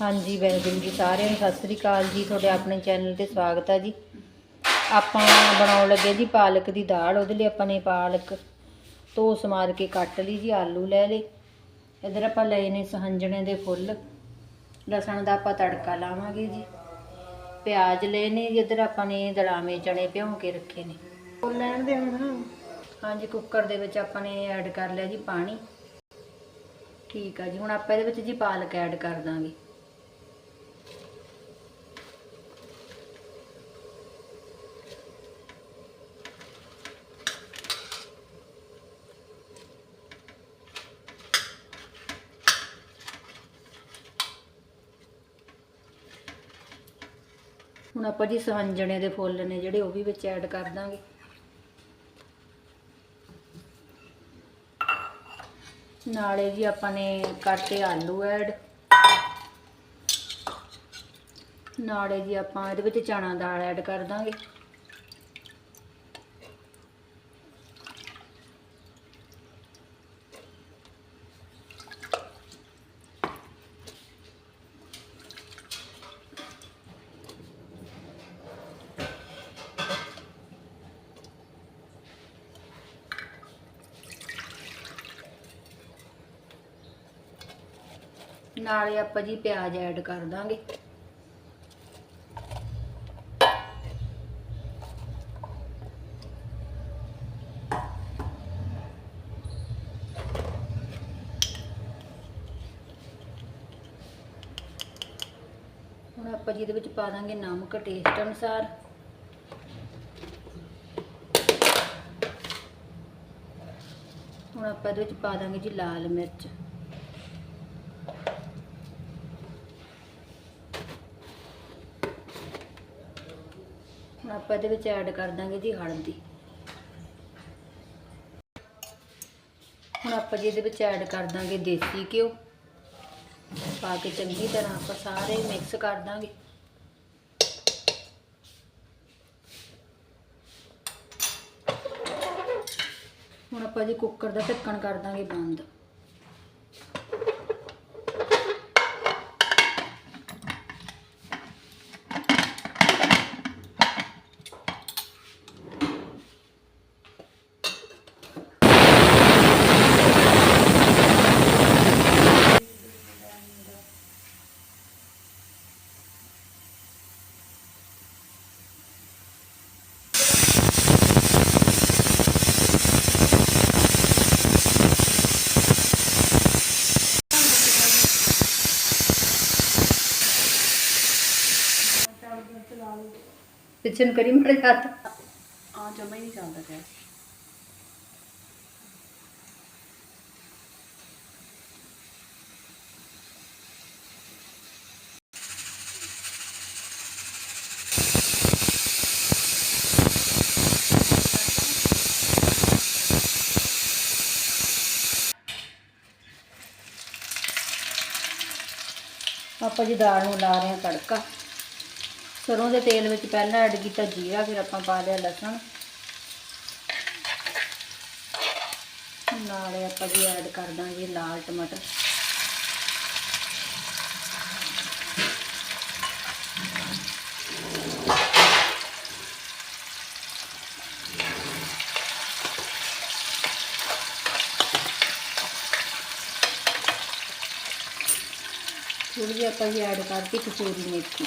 ਹਾਂਜੀ ਵੈਲਕਮ ਜੀ ਸਾਰਿਆਂ ਨੂੰ ਸਤਿ ਸ੍ਰੀ ਅਕਾਲ ਜੀ। ਤੁਹਾਡੇ ਆਪਣੇ ਚੈਨਲ ਤੇ ਸਵਾਗਤ ਹੈ ਜੀ। ਆਪਾਂ ਬਣਾਉਣ ਲੱਗੇ ਜੀ ਪਾਲਕ ਦੀ ਦਾਲ ਉਹਦੇ ਲਈ ਆਪਾਂ ਨੇ ਪਾਲਕ ਧੋ ਸਮਾਰ ਕੇ ਕੱਟ ਲਈ ਜੀ ਆਲੂ ਲੈ ਲਏ। ਇਧਰ ਆਪਾਂ ਲਏ ਨੇ ਸਹੰਜਣੇ ਦੇ ਫੁੱਲ। ਲਸਣ ਦਾ ਆਪਾਂ ਤੜਕਾ ਲਾਵਾਂਗੇ ਜੀ। ਪਿਆਜ਼ ਲਏ ਨੇ ਜੀ ਇਧਰ ਆਪਾਂ ਨੇ ਦੜਾਵੇਂ ਚਣੇ ਭਿਉਂ ਕੇ ਰੱਖੇ ਨੇ। ਲੈਣ ਦੇ ਹੁਣ ਹਾਂਜੀ ਕੁੱਕਰ ਦੇ ਵਿੱਚ ਆਪਾਂ ਨੇ ਐਡ ਕਰ ਲਿਆ ਜੀ ਪਾਣੀ। ਠੀਕ ਆ ਜੀ, ਹੁਣ ਆਪਾਂ ਇਹਦੇ ਵਿੱਚ ਜੀ ਪਾਲਕ ਐਡ ਕਰ ਦਾਂਗੇ। ਹੁਣ ਆਪਾਂ ਜੀ ਸਵੰਜਣੇ ਦੇ ਫੁੱਲ ਨੇ ਜਿਹੜੇ ਉਹ ਵੀ ਵਿੱਚ ਐਡ ਕਰ ਦਾਂਗੇ। ਨਾਲੇ ਜੀ ਆਪਾਂ ਨੇ ਕੱਟੇ ਆਲੂ ਐਡ। ਨਾਲੇ ਜੀ ਆਪਾਂ ਇਹਦੇ ਵਿੱਚ ਚਣਾ ਦਾਲ ਐਡ ਕਰ ਦਾਂਗੇ। ਨਾਲੇ ਆਪਾਂ ਜੀ ਪਿਆਜ਼ ਐਡ ਕਰ ਦਾਂਗੇ। ਹੁਣ ਆਪਾਂ ਜੀ ਇਹਦੇ ਵਿੱਚ ਪਾ ਦਾਂਗੇ ਨਮਕ ਟੇਸਟ ਅਨੁਸਾਰ। ਹੁਣ ਆਪਾਂ ਇਹਦੇ ਵਿੱਚ ਪਾ ਦਾਂਗੇ ਜੀ ਲਾਲ ਮਿਰਚ। ਆਪਾਂ ਇਹਦੇ ਵਿੱਚ ਐਡ ਕਰ ਦਾਂਗੇ ਜੀ ਹਲਦੀ। ਹੁਣ ਆਪਾਂ ਜੀ ਇਹਦੇ ਵਿੱਚ ਐਡ ਕਰ ਦਾਂਗੇ ਦੇਸੀ ਘਿਓ। ਪਾ ਕੇ ਚੰਗੀ ਤਰ੍ਹਾਂ ਆਪਾਂ ਸਾਰੇ ਮਿਕਸ ਕਰ ਦਾਂਗੇ। ਹੁਣ ਆਪਾਂ ਜੀ ਕੁੱਕਰ ਦਾ ਢੱਕਣ ਕਰ ਦਾਂਗੇ ਬੰਦ। ਪਿੱਛੇ ਨੂੰ ਕਰੀ ਮੜ ਹੱਥ ਆ ਜਮਾ ਹੀ ਨਹੀਂ ਚੱਲਦਾ ਪਿਆ ਆਪਾਂ ਜੀ ਦਾਲ ਨੂੰ ਲਾ ਰਹੇ ਹਾਂ ਤੜਕਾ ਸਰੋਂ ਦੇ ਤੇਲ ਵਿੱਚ ਪਹਿਲਾਂ ਐਡ ਕੀਤਾ ਜੀਰਾ, ਫਿਰ ਆਪਾਂ ਪਾ ਲਿਆ ਲਸਣ। ਨਾਲੇ ਆਪਾਂ ਜੀ ਐਡ ਕਰ ਦਾਂਗੇ ਲਾਲ ਟਮਾਟਰ। ਥੋੜੀ ਜਿਹੀ ਆਪਾਂ ਜੀ ਐਡ ਕਰਤੀ ਕਸੂਰੀ ਮੇਥੀ।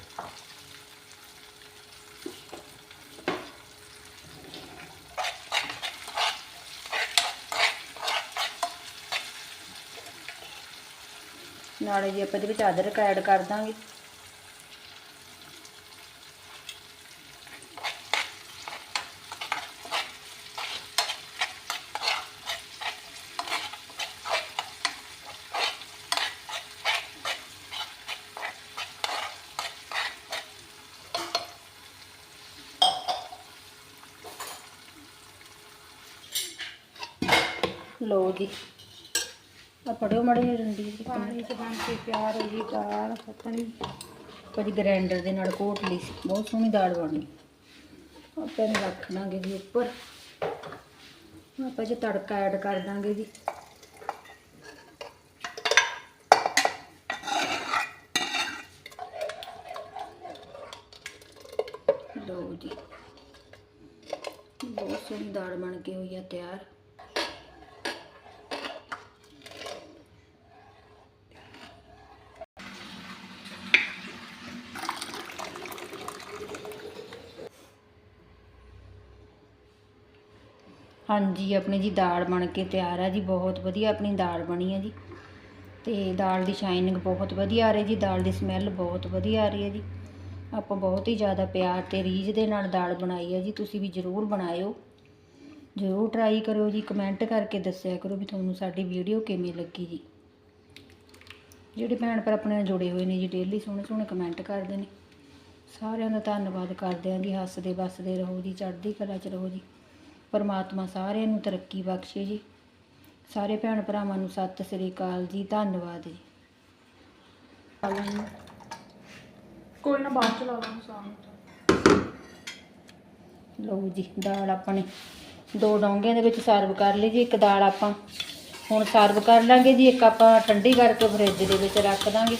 ਨਾਲੇ ਜੀ ਆਪਾਂ ਇਹਦੇ ਵਿੱਚ ਅਦਰਕ ਐਡ ਕਰ ਦਾਂਗੇ। ਲੋ ਜੀ। ਆ ਪੜਿਓ ਮੜੇ ਰੰਡੀ ਜੀ ਪਾਣੀ ਚ ਬਣ ਕੇ ਤਿਆਰ ਹੋ ਗਈ ਦਾਲ ਪਤਨੀ ਕਦੀ ਗ੍ਰਾਈਂਡਰ ਦੇ ਨਾਲ ਘੋਟ ਲਈ ਸੀ, ਬਹੁਤ ਸੋਹਣੀ ਦਾਲ ਬਣੀ। ਆਪਾਂ ਇਹਨੂੰ ਰੱਖ ਲਾਂਗੇ ਜੀ ਉੱਪਰ। ਆਪਾਂ ਜੇ ਤੜਕਾ ਐਡ ਕਰ ਦਾਂਗੇ ਜੀ। ਲਓ ਜੀ। ਬਹੁਤ ਸੋਹਣੀ ਦਾਲ ਬਣ ਕੇ ਹੋਈ ਆ ਤਿਆਰ। ਹਾਂਜੀ, ਆਪਣੀ ਜੀ ਦਾਲ ਬਣ ਕੇ ਤਿਆਰ ਆ ਜੀ, ਬਹੁਤ ਵਧੀਆ ਆਪਣੀ ਦਾਲ ਬਣੀ ਹੈ ਜੀ। ਤੇ ਦਾਲ ਦੀ ਸ਼ਾਈਨਿੰਗ ਬਹੁਤ ਵਧੀਆ ਆ ਰਹੀ ਜੀ, ਦਾਲ ਦੀ ਸਮੈਲ ਬਹੁਤ ਵਧੀਆ ਆ ਰਹੀ ਹੈ ਜੀ। ਆਪਾਂ ਬਹੁਤ ਹੀ ਜ਼ਿਆਦਾ ਪਿਆਰ ਤੇ ਰੀਝ ਦੇ ਨਾਲ ਦਾਲ ਬਣਾਈ ਹੈ ਜੀ, ਤੁਸੀਂ ਵੀ ਜ਼ਰੂਰ ਬਣਾਇਓ। ਜ਼ਰੂਰ ਟਰਾਈ ਕਰਿਓ ਜੀ ਕਮੈਂਟ ਕਰਕੇ ਦੱਸਿਆ ਕਰੋ ਵੀ ਤੁਹਾਨੂੰ ਸਾਡੀ ਵੀਡੀਓ ਕਿਵੇਂ ਲੱਗੀ ਜੀ। ਜਿਹੜੇ ਭੈਣ ਭਰਾ ਆਪਣੇ ਨਾਲ ਜੁੜੇ ਹੋਏ ਨੇ ਜੀ ਡੇਲੀ ਸੋਹਣੇ ਸੋਹਣੇ ਕਮੈਂਟ ਕਰਦੇ ਨੇ। ਸਾਰਿਆਂ ਦਾ ਧੰਨਵਾਦ ਕਰਦੇ ਆਂ ਜੀ ਹੱਸਦੇ ਵੱਸਦੇ ਰਹੋ ਜੀ, ਚੜ੍ਹਦੀ ਕਲਾ 'ਚ ਰਹੋ ਜੀ। ਪਰਮਾਤਮਾ ਸਾਰਿਆਂ ਨੂੰ ਤਰੱਕੀ ਬਖਸ਼ੇ ਜੀ। ਸਾਰੇ ਭੈਣ ਭਰਾਵਾਂ ਨੂੰ ਸਤਿ ਸ੍ਰੀ ਅਕਾਲ ਜੀ ਧੰਨਵਾਦ ਜੀ। ਕੋਈ ਨਾ ਬਾਅਦ ਚ ਲਾ ਲਾਂਗੇ ਨੂੰ। ਲਓ ਜੀ ਦਾਲ ਆਪਾਂ ਨੇ ਦੋ ਡੋਂਗਿਆਂ ਦੇ ਵਿੱਚ ਸਰਵ ਕਰ ਲਈ ਜੀ ਇੱਕ ਦਾਲ ਆਪਾਂ ਹੁਣ ਸਰਵ ਕਰ ਲਾਂਗੇ ਜੀ ਇੱਕ ਆਪਾਂ ਠੰਡੀ ਕਰਕੇ ਫਰਿੱਜ ਦੇ ਵਿੱਚ ਰੱਖ ਦਾਂਗੇ।